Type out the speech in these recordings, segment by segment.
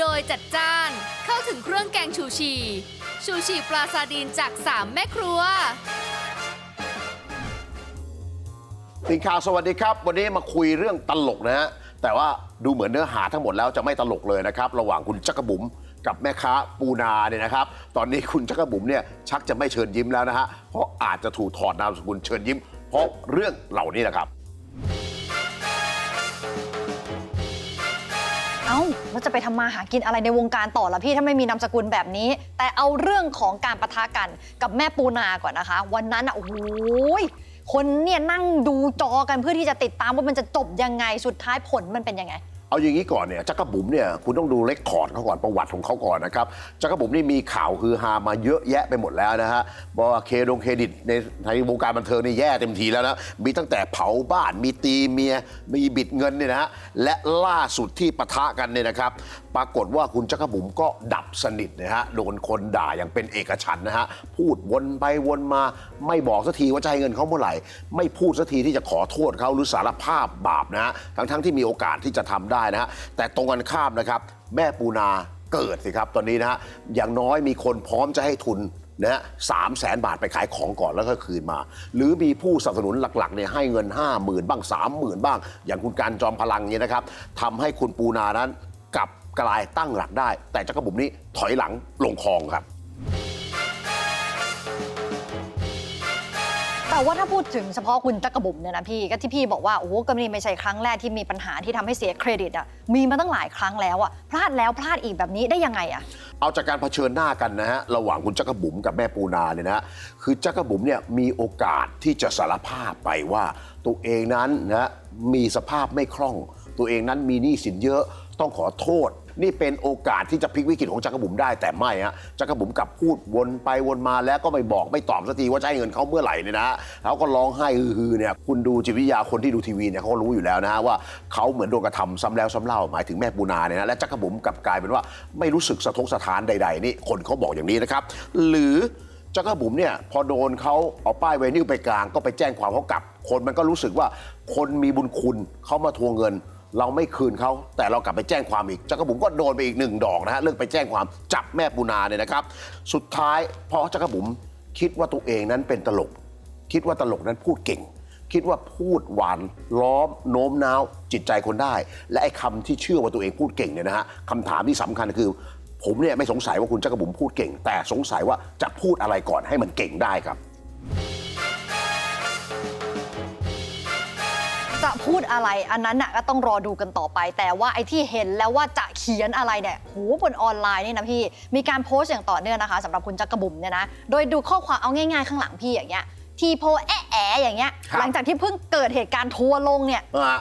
โดยจัดจ้าน เข้าถึงเครื่องแกงชูชี ชูชีปลาซาดีนจาก 3 แม่ครัวทีมข่าวสวัสดีครับ วันนี้มาคุยเรื่องตลกนะฮะ แต่ว่าดูเหมือนเนื้อหาทั้งหมดแล้วจะไม่ตลกเลยนะครับ ระหว่างคุณจักรบุ๋มกับแม่ค้าปูนาเนี่ยนะครับ ตอนนี้คุณจักรบุ๋มเนี่ยชักจะไม่เชิญยิ้มแล้วนะฮะเพราะอาจจะถูกถอดนามสกุลเชิญยิ้ม เพราะเรื่องเหล่านี้นะครับ แล้วจะไปทำมาหากินอะไรในวงการต่อละพี่ถ้าไม่มีนามสกุลแบบนี้ แต่เอาเรื่องของการประทะกันกับแม่ปูนาก่อนนะคะ วันนั้นอะโอ้โหยคนเนี่ยนั่งดูจอกันเพื่อที่จะติดตามว่ามันจะจบยังไงสุดท้ายผลมันเป็นยังไง เอาอย่างนี้ก่อนเนี่ยจักรบุ๋มเนี่ยคุณต้องดูเลคคอร์ดเขาก่อนประวัติของเขาก่อนนะครับจักรบุ๋มนี่มีข่าวคือฮามาเยอะแยะไปหมดแล้วนะฮะบอกว่าเคดงเครดิตในในวงการบันเทิงนี่แย่เต็มทีแล้วนะมีตั้งแต่เผาบ้านมีตีเมียมีบิดเงินเนี่ยนะฮะและล่าสุดที่ปะทะกันเนี่ยนะครับ ปรากฏว่าคุณจักรบุ๋มก็ดับสนิทนะฮะโดนคนด่าอย่างเป็นเอกฉันนะฮะพูดวนไปวนมาไม่บอกสักทีว่าจะให้เงินเขาเมื่อไหร่ ไม่พูดสักทีที่จะขอโทษเขาหรือสารภาพบาปนะฮะทั้งๆที่มีโอกาสที่จะทำได้นะฮะแต่ตรงกันข้ามนะครับ แม่ปูนาเกิดสิครับตอนนี้นะฮะอย่างน้อยมีคนพร้อมจะให้ทุนนะฮะสามแสนบาทไปขายของก่อนแล้วก็คืนมา หรือมีผู้สนับสนุนหลักๆเนี่ยให้เงิน 5 0,000 บ้าง 30,000 บ้าง อย่างคุณการจอมพลังเนี่ยนะครับทำให้คุณปูนานั้นกลับกลายตั้งหลักได้ แต่จักรบุ๋มนี้ถอยหลังลงคลองครับ แต่ว่าถ้าพูดถึงเฉพาะคุณจักรบุ๋มเนี่ยนะพี่ก็ที่พี่บอกว่าโอ้ก็นี่ไม่ใช่ครั้งแรกที่มีปัญหาที่ทำให้เสียเครดิตอะมีมาตั้งหลายครั้งแล้วอะพลาดแล้วพลาดอีกแบบนี้ได้ยังไงอะเอาจากการเผชิญหน้ากันนะฮะระหว่างคุณจักรบุ๋มกับแม่ปูนาเนี่ยนะคือจักรบุ๋มเนี่ยมีโอกาสที่จะสารภาพไปว่า ตัวเองนั้นนะมีสภาพไม่คล่อง ตัวเองนั้นมีหนี้สินเยอะต้องขอโทษ นี่เป็นโอกาสที่จะพลิกวิกฤตของจักรบุ๋มได้แต่ไม่ฮะจักรบุ๋มกลับพูดวนไปวนมาแล้วก็ไม่บอกไม่ตอบสักทีว่าจะให้เงินเขาเมื่อไหร่เนี่ยนะแล้วก็ร้องไห้ฮือๆเนี่ยคุณดูจิตวิทยาคนที่ดูทีวีเนี่ยเขารู้อยู่แล้วนะฮะว่าเขาเหมือนโดนกระทำซ้ำแล้วซ้ำเล่าหมายถึงแม่ปูนาเนี่ยนะและจักรบุ๋มกลับกลายเป็นว่าไม่รู้สึกสะทกสะท้านใด ๆ นี่คนเขาบอกอย่างนี้นะครับ หรือจักรบุ๋มเนี่ยพอโดนเขาเอาป้ายไวนิวไปกลางก็ไปแจ้งความเขากลับ คนมันก็รู้สึกว่าคนมีบุญคุณเขามาทวงเงิน เราไม่คืนเขาแต่เรากลับไปแจ้งความอีกจักรบุ๋มก็โดนไปอีกหนึ่งดอกนะฮะเรื่องไปแจ้งความจับแม่ปูนาเนี่ยนะครับ สุดท้ายเพราะจักรบุ๋มคิดว่าตัวเองนั้นเป็นตลก คิดว่าตลกนั้นพูดเก่ง คิดว่าพูดหวานล้อมโน้มน้าวจิตใจคนได้ และไอ้คำที่เชื่อว่าตัวเองพูดเก่งเนี่ยนะฮะคำถามที่สำคัญคือ ผมเนี่ยไม่สงสัยว่าคุณจักรบุ๋มพูดเก่ง แต่สงสัยว่าจะพูดอะไรก่อนให้มันเก่งได้ครับ พูดอะไรอันนั้นน่ะก็ต้องรอดูกันต่อไป แต่ว่าไอ้ที่เห็นแล้วว่าจะเขียนอะไรเนี่ยโหบนออนไลน์นี่นะพี่ มีการโพสต์อย่างต่อเนื่องนะคะสำหรับคุณจักรบุ๋มเนี่ยนะ โดยดูข้อความเอาง่ายๆข้างหลังพี่อย่างเงี้ย ทีโพแอะแอะอย่างเงี้ย ครับ หลังจากที่เพิ่งเกิดเหตุการณ์ทัวร์ลงเนี่ย อะ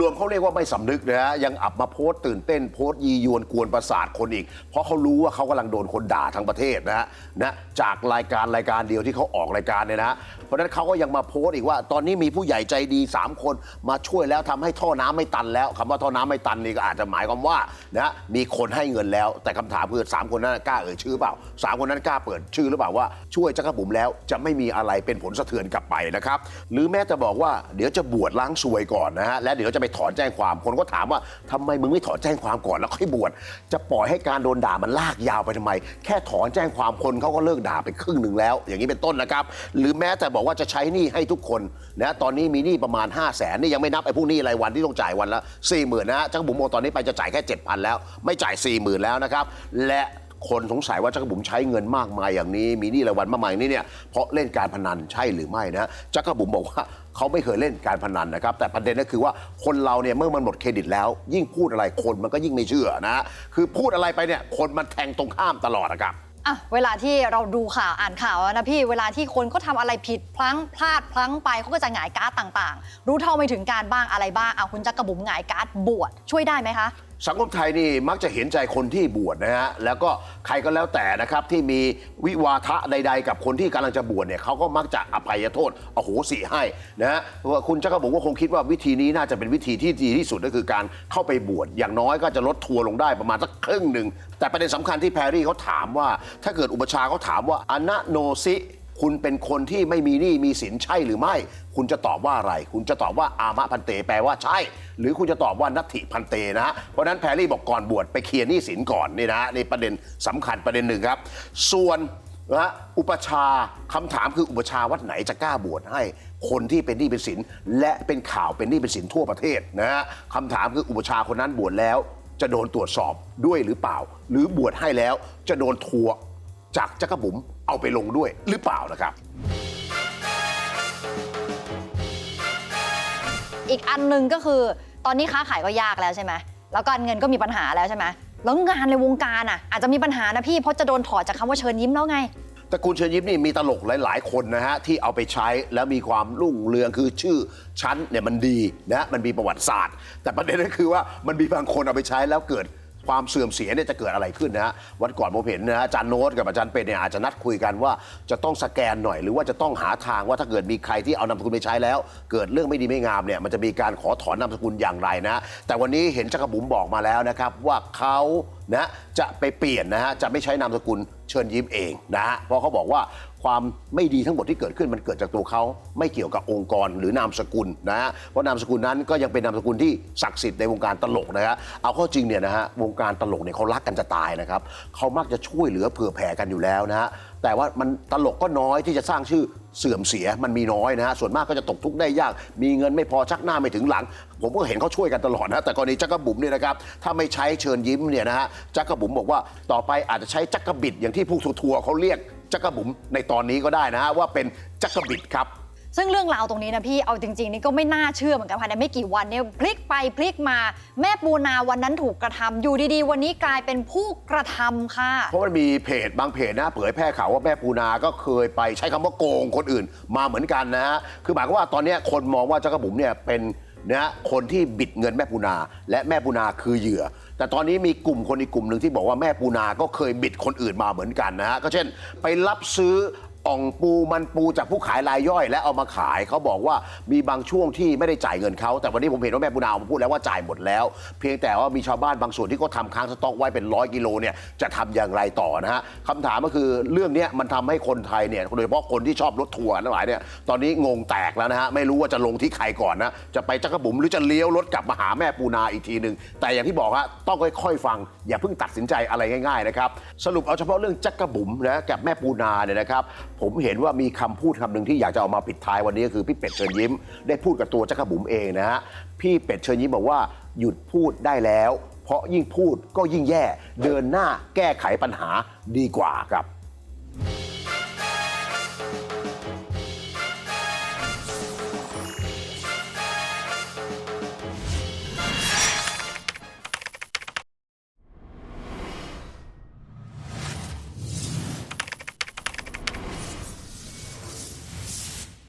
รวมๆเขาเรียกว่าไม่สำนึกนะฮะยังอับมาโพสต์ตื่นเต้นโพสต์ยียวนกวนประสาทคนอีก เพราะเขารู้ว่าเขากำลังโดนคนด่าทั้งประเทศนะฮะนะจากรายการรายการเดียวที่เขาออกรายการเนี่ยนะฮะเพราะฉะนั้นเขาก็ยังมาโพสต์อีกว่า ตอนนี้มีผู้ใหญ่ใจดี 3 คนมาช่วยแล้วทำให้ท่อน้ำไม่ตันแล้วคำว่าท่อน้ำไม่ตันนี่ก็อาจจะหมายความว่านะฮะมีคนให้เงินแล้ว แต่คำถามคือสามคนนั้นกล้าเอ่ยชื่อเปล่าสามคนนั้นกล้าเปิดชื่อหรือเปล่าว่าช่วยจักรบุ๋มแล้วจะไม่มีอะไรเป็นผลสะเทือนกลับไปนะครับ หรือแม้แต่บอกว่าเดี๋ยวจะบวชล้างซวยก่อนนะฮะและเดี๋ยวจะไปถอนแจ้งความคนก็ถามว่าทำไมมึงไม่ถอนแจ้งความก่อนแล้วค่อยบวชจะปล่อยให้การโดนด่ามันลากยาวไปทำไม แค่ถอนแจ้งความคนเขาก็เลิกด่าไปครึ่งหนึ่งแล้ว อย่างนี้เป็นต้นนะครับ หรือแม้แต่บอกว่าจะใช้หนี้ให้ทุกคนนะตอนนี้มีหนี้ประมาณ 5 0 0แสนนี่ยังไม่นับไอ้พวกหนี้รายวันที่ต้องจ่ายวันละ4 0,000นะฮะจักรบุ๋มบอกตอนนี้ไปจะจ่ายแค่7,000แล้ว ไม่จ่าย4 0,000แล้วนะครับและ คนสงสัยว่าจักรบุ๋มใช้เงินมากมายอย่างนี้ มีหนี้รายวันมากมายนี้เนี่ยเพราะเล่นการพนันใช่หรือไม่นะจักรบุ๋มบอกว่าเขาไม่เคยเล่นการพนันนะครับ แต่ประเด็นก็คือว่าคนเราเนี่ยเมื่อมันหมดเครดิตแล้ว ยิ่งพูดอะไรคนมันก็ยิ่งไม่เชื่อนะคือพูดอะไรไปเนี่ยคนมันแทงตรงข้ามตลอดนะครับอะเวลาที่เราดูข่าวอ่านข่าวนะพี่เวลาที่คนเขาทำอะไรผิดพลั้งพลาดพลั้งไปเขาก็จะหงายการ์ดต่าง ๆ รู้เท่าไม่ถึงการบ้างอะไรบ้างเอาคุณจักรบุ๋มหงายการ์ดบวชช่วยได้ไหมคะ สังคมไทยนี่มักจะเห็นใจคนที่บวชนะฮะแล้วก็ใครก็แล้วแต่นะครับที่มีวิวาทะใด ๆ กับคนที่กำลังจะบวชเนี่ยเขาก็มักจะอภัยโทษอโหสิให้นะฮะว่าคุณจักรบุ๋มก็คงคิดว่าวิธีนี้น่าจะเป็นวิธีที่ดีที่สุดก็คือการเข้าไปบวชอย่างน้อยก็จะลดทัวร์ลงได้ประมาณสักครึ่งหนึ่งแต่ประเด็นสำคัญที่แพรรี่เขาถามว่า ถ้าเกิดอุปชาเขาถามว่าอนะโนซิ คุณเป็นคนที่ไม่มีหนี้มีสินใช่หรือไม่ คุณจะตอบว่าอะไร คุณจะตอบว่าอามะพันเตแปลว่าใช่ หรือคุณจะตอบว่านัตถิพันเตนะ เพราะนั้นแพรรี่บอกก่อนบวชไปเคลียร์หนี้สินก่อนนี่นะฮะนี่ประเด็นสำคัญประเด็นหนึ่งครับ ส่วนนะอุปชาย์คำถามคืออุปชาวัดไหนจะกล้าบวชให้คนที่เป็นหนี้เป็นสินและเป็นข่าวเป็นหนี้เป็นสินทั่วประเทศนะฮะคำถามคืออุปชาคนนั้นบวชแล้ว จะโดนตรวจสอบด้วยหรือเปล่า หรือบวชให้แล้วจะโดนทัว จากจักรบุ๋มเอาไปลงด้วยหรือเปล่านะครับ อีกอันหนึ่งก็คือตอนนี้ค้าขายก็ยากแล้วใช่ไหมแล้วการเงินก็มีปัญหาแล้วใช่ไหมแล้วงานในวงการอะอาจจะมีปัญหานะพี่เพราะจะโดนถอดจากคำว่าเชิญยิ้มแล้วไงตระกูลเชิญยิ้มนี่มีตลกหลาย ๆ คนนะฮะที่เอาไปใช้แล้วมีความรุ่งเรืองคือชื่อชั้นเนี่ยมันดีนะมันมีประวัติศาสตร์ แต่ประเด็นก็คือว่ามันมีบางคนเอาไปใช้แล้วเกิด ความเสื่อมเสียเนี่ยจะเกิดอะไรขึ้นนะฮะวันก่อนผมเห็นนะฮะอาจารย์โน้ตกับอาจารย์เป็ดเนี่ยอาจจะนัดคุยกันว่าจะต้องสแกนหน่อยหรือว่าจะต้องหาทางว่าถ้าเกิดมีใครที่เอานามสกุลไปใช้แล้ว เกิดเรื่องไม่ดีไม่งามเนี่ยมันจะมีการขอถอนนามสกุลอย่างไรนะ แต่วันนี้เห็นจักรบุ๋มบอกมาแล้วนะครับว่าเขา นะจะไปเปลี่ยนนะฮะจะไม่ใช้นามสกุลเชิญยิ้มเองนะฮะเพราะเขาบอกว่าความไม่ดีทั้งหมดที่เกิดขึ้นมันเกิดจากตัวเขาไม่เกี่ยวกับองค์กรหรือนามสกุลนะฮะเพราะนามสกุลนั้นก็ยังเป็นนามสกุลที่ศักดิ์สิทธิ์ในวงการตลกนะฮะเอาเข้าจริงเนี่ยนะฮะวงการตลกเนี่ยเขารักกันจะตายนะครับเขามักจะช่วยเหลือเผื่อแผ่กันอยู่แล้วนะฮะแต่ว่ามันตลกก็น้อยที่จะสร้างชื่อ เสื่อมเสียมันมีน้อยนะฮะส่วนมากก็จะตกทุกข์ได้ยาก มีเงินไม่พอชักหน้าไม่ถึงหลัง ผมก็เห็นเขาช่วยกันตลอดนะแต่กรณีจักรบุ๋มเนี่ยนะครับถ้าไม่ใช้เชิญยิ้มเนี่ยนะฮะจักรบุ๋มบอกว่าต่อไปอาจจะใช้จักรบิดอย่างที่ผู้ทัวร์เขาเรียกจักรบุ๋มในตอนนี้ก็ได้นะฮะว่าเป็นจักรบิดครับ ซึ่งเรื่องราวตรงนี้นะพี่เอาจริงๆนี่ก็ไม่น่าเชื่อเหมือนกันภายในไม่กี่วันเนี่ยพลิกไปพลิกมาแม่ปูนาวันนั้นถูกกระทำอยู่ดีๆ วันนี้กลายเป็นผู้กระทำค่ะ เพราะมันมีเพจบางเพจนะเผยแพร่ข่าวว่าแม่ปูนาก็เคยไปใช้คำว่าโกงคนอื่นมาเหมือนกันนะฮะคือหมายความว่าตอนนี้คนมองว่าจักระบุ๋มเนี่ยเป็นนะคนที่บิดเงินแม่ปูนา และแม่ปูนาคือเหยื่อ แต่ตอนนี้มีกลุ่มคนอีกกลุ่มหนึ่งที่บอกว่าแม่ปูนาก็เคยบิดคนอื่นมาเหมือนกันนะฮะก็เช่น ไปรับซื้อ อ่องปูมันปูจากผู้ขายรายย่อย และเอามาขายเขาบอกว่ามีบางช่วงที่ไม่ได้จ่ายเงินเขาแต่วันนี้ผมเห็นว่าแม่ปูนาออกมาพูดแล้วว่าจ่ายหมดแล้ว เพียงแต่ว่ามีชาวบ้านบางส่วนที่เขาทำค้างสต็อกไว้เป็นร้อยกิโลเนี่ยจะทำอย่างไรต่อนะฮะคำถามก็คือเรื่องนี้มันทำให้คนไทยเนี่ยโดยเฉพาะคนที่ชอบรถทัวร์ทั้งหลายเนี่ยตอนนี้งงแตกแล้วนะฮะไม่รู้ว่าจะลงที่ใครก่อนนะจะไปจักรบุ๋มหรือจะเลี้ยวรถกลับมาหาแม่ปูนาอีกทีหนึ่งแต่อย่างที่บอกฮะต้องค่อยๆ ฟัง อย่าเพิ่งตัดสินใจอะไรง่ายๆนะครับสรุปเอาเฉพาะเรื่องจักรบุ๋มนะกับแม่ปูนาเนี่ยนะครับผมเห็นว่ามีคำพูดคำหนึ่งที่อยากจะเอามาปิดท้ายวันนี้ก็คือพี่เป็ดเชิญยิ้ม ได้พูดกับตัวจักรบุ๋มเองนะฮะพี่เป็ดเชิญยิ้มบอกว่าหยุดพูดได้แล้ว เพราะยิ่งพูดก็ยิ่งแย่ เดินหน้าแก้ไขปัญหาดีกว่าครับ